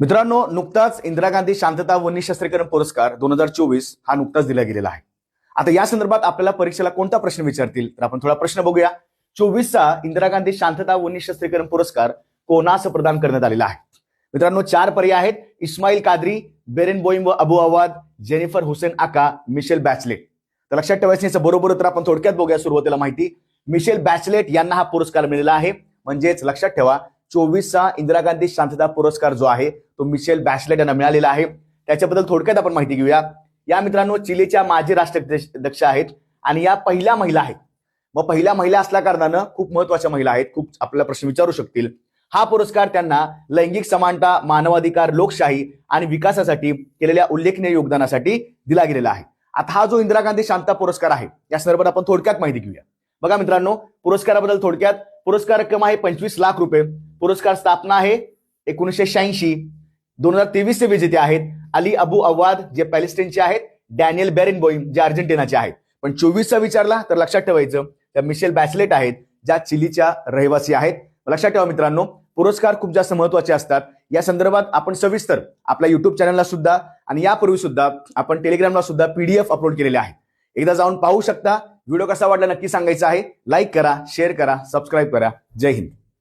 मित्रांनो नुकताच इंदिरा गांधी शांतता व निशस्त्रीकरण पुरस्कार दोन हजार चोवीस हा नुकताच दिला गेलेला आहे. आता या संदर्भात आपल्याला परीक्षेला कोणता प्रश्न विचारतील? तर आपण थोडा प्रश्न बघूया. चोवीसचा इंदिरा गांधी शांतता व निशस्त्रीकरण पुरस्कार कोणास प्रदान करण्यात आलेला आहे? मित्रांनो चार पर्याय आहेत. इस्माईल कादरी बेरेन बोईम व अबू आवाद जेनिफर हुसेन आका मिशेल बॅचलेट. तर लक्षात ठेवायचं बरोबर तर आपण थोडक्यात बघूया सुरुवातीला माहिती. मिशेल बॅचलेट यांना हा पुरस्कार मिळाला आहे. म्हणजेच लक्षात ठेवा चोवीसचा इंदिरा गांधी शांतता पुरस्कार जो आहे तो मिशेल बॅशलेट यांना मिळालेला आहे. त्याच्याबद्दल थोडक्यात आपण माहिती घेऊया. या मित्रांनो चिलीच्या माजी राष्ट्राध्यक्ष आहेत आणि या पहिल्या महिला आहेत. मग पहिल्या महिला असल्या कारणानं खूप महत्त्वाच्या महिला आहेत खूप आपल्याला प्रश्न विचारू शकतील. हा पुरस्कार त्यांना लैंगिक समानता मानवाधिकार लोकशाही आणि विकासासाठी केलेल्या उल्लेखनीय योगदानासाठी दिला गेलेला आहे. आता हा जो इंदिरा गांधी शांतता पुरस्कार आहे या संदर्भात आपण थोडक्यात माहिती घेऊया. बघा मित्रांनो पुरस्काराबद्दल थोडक्यात. पुरस्कार रक्कम आहे पंचवीस लाख रुपये. पुरस्कार स्थापना आहे एकोणीसशे शहाऐंशी. दोन हजार तेवीसचे विजेते आहेत अली अबू अवाद जे पॅलेस्टाईनचे आहेत डॅनियल बेरेनबोईम जे अर्जेंटिनाचे आहेत. पण चोवीसचा विचारला तर लक्षात ठेवायचं त्या मिशेल बॅसलेट आहेत ज्या चिलीच्या रहिवासी आहेत. लक्षात ठेवा मित्रांनो पुरस्कार खूप जास्त महत्त्वाचे असतात. या संदर्भात आपण सविस्तर आपल्या युट्यूब चॅनलला सुद्धा आणि यापूर्वी सुद्धा आपण टेलिग्रामला सुद्धा पीडीएफ अपलोड केलेले आहे एकदा जाऊन पाहू शकता. व्हिडिओ कसा वाटला नक्की सांगायचा आहे. लाईक करा शेअर करा सबस्क्राईब करा. जय हिंद.